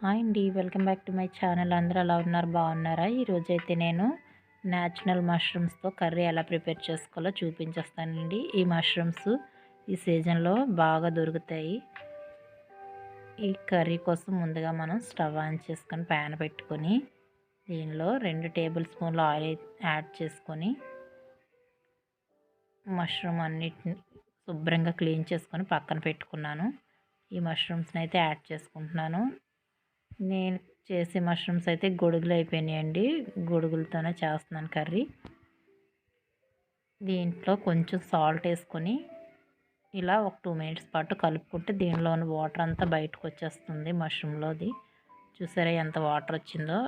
Hi అండి. Welcome back to my channel. అందరూ అలా ఉన్నారు? బాగున్నారా? ఈరోజు అయితే నేను న్యాచురల్ మష్రూమ్స్తో కర్రీ ఎలా ప్రిపేర్ చేసుకోవాలో చూపించేస్తానండి. ఈ మష్రూమ్స్ ఈ సీజన్లో బాగా దొరుకుతాయి. ఈ కర్రీ కోసం ముందుగా మనం స్టవ్ ఆన్ చేసుకొని ప్యాన్ పెట్టుకొని దీనిలో రెండు టేబుల్ స్పూన్లు ఆయిల్ యాడ్ చేసుకొని మష్రూమ్ అన్నిటిని శుభ్రంగా క్లీన్ చేసుకొని పక్కన పెట్టుకున్నాను. ఈ మష్రూమ్స్ని అయితే యాడ్ చేసుకుంటున్నాను. నేను చేసే మష్రూమ్స్ అయితే గొడుగులు అయిపోయినాయండి. గొడుగులతోనే చేస్తున్నాను కర్రీ. దీంట్లో కొంచెం సాల్ట్ వేసుకొని ఇలా ఒక టూ మినిట్స్ పాటు కలుపుకుంటే దీనిలోని వాటర్ అంతా బయటకు వచ్చేస్తుంది మష్రూమ్లోది. చూసారా ఎంత వాటర్ వచ్చిందో?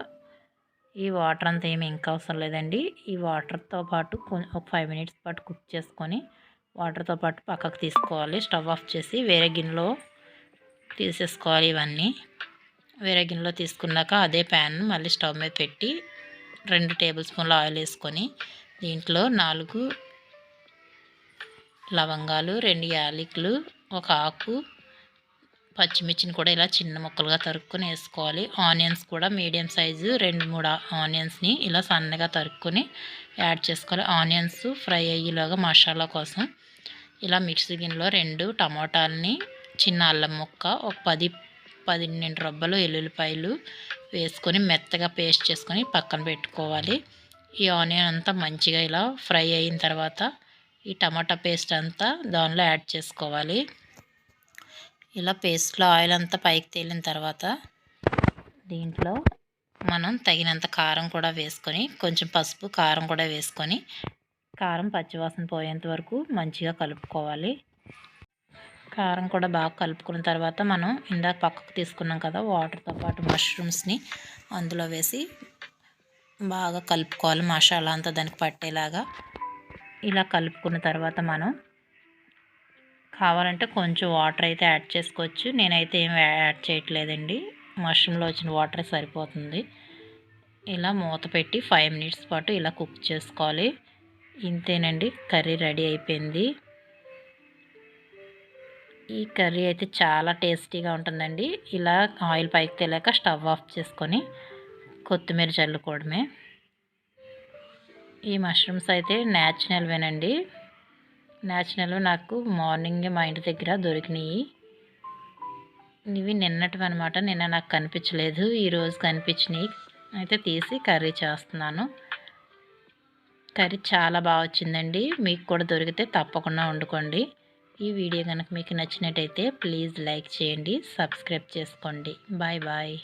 ఈ వాటర్ అంతా ఏమి ఇంకా అవసరం లేదండి. ఈ వాటర్తో పాటు ఒక ఫైవ్ మినిట్స్ పాటు కుక్ చేసుకొని వాటర్తో పాటు పక్కకు తీసుకోవాలి. స్టవ్ ఆఫ్ చేసి వేరే గిన్నెలో తీసేసుకోవాలి ఇవన్నీ. వేరే గిన్నెలో తీసుకున్నాక అదే ప్యాన్ మళ్ళీ స్టవ్ మీద పెట్టి రెండు టేబుల్ స్పూన్ల ఆయిల్ వేసుకొని దీంట్లో నాలుగు లవంగాలు రెండు యాలకులు ఒక ఆకు పచ్చిమిర్చిని కూడా ఇలా చిన్న ముక్కలుగా తరుక్కొని వేసుకోవాలి. ఆనియన్స్ కూడా మీడియం సైజు రెండు మూడు ఆనియన్స్ని ఇలా సన్నగా తరుక్కొని యాడ్ చేసుకోవాలి. ఆనియన్స్ ఫ్రై అయ్యేలాగా మసాలా కోసం. ఇలా మిక్సీ గిన్నెలో రెండు టమాటాలని చిన్న అల్లం ముక్క ఒక పది పన్నెండు రొబ్బలు ఎల్లుల్లిపాయలు వేసుకొని మెత్తగా పేస్ట్ చేసుకొని పక్కన పెట్టుకోవాలి. ఈ ఆనియన్ అంతా మంచిగా ఇలా ఫ్రై అయిన తర్వాత ఈ టమాటా పేస్ట్ అంతా దానిలో యాడ్ చేసుకోవాలి. ఇలా పేస్ట్లో ఆయిల్ అంతా పైకి తేలిన తర్వాత దీంట్లో మనం తగినంత కారం కూడా వేసుకొని కొంచెం పసుపు కారం కూడా వేసుకొని కారం పచ్చివాసన పోయేంత వరకు మంచిగా కలుపుకోవాలి. కారం కూడా బాగా కలుపుకున్న తర్వాత మనం ఇందాక పక్కకు తీసుకున్నాం కదా వాటర్తో పాటు మష్రూమ్స్ని అందులో వేసి బాగా కలుపుకోవాలి. మసాలా అంతా దానికి పట్టేలాగా ఇలా కలుపుకున్న తర్వాత మనం కావాలంటే కొంచెం వాటర్ అయితే యాడ్ చేసుకోవచ్చు. నేనైతే ఏం యాడ్ చేయట్లేదండి. మష్రూమ్లో వచ్చిన వాటర్ సరిపోతుంది. ఇలా మూత పెట్టి ఫైవ్ మినిట్స్ పాటు ఇలా కుక్ చేసుకోవాలి. ఇంతేనండి. కర్రీ రెడీ అయిపోయింది. ఈ కర్రీ అయితే చాలా టేస్టీగా ఉంటుందండి. ఇలా ఆయిల్ పైకి తెలియక స్టవ్ ఆఫ్ చేసుకొని కొత్తిమీర చల్లుకోవడమే. ఈ మష్రూమ్స్ అయితే న్యాచురల్వేనండి న్యాచురల్ నాకు మార్నింగ్ మా ఇంటి దగ్గర దొరికినాయి. ఇవి నిన్నటివి అనమాట నిన్న నాకు కనిపించలేదు. ఈరోజు కనిపించినాయి. అయితే తీసి కర్రీ చేస్తున్నాను. కర్రీ చాలా బాగా వచ్చిందండి. మీకు కూడా దొరికితే తప్పకుండా వండుకోండి. ఈ వీడియో కనుక మీకు నచ్చినట్టయితే ప్లీజ్ లైక్ చేయండి సబ్స్క్రైబ్ చేసుకోండి. Bye bye.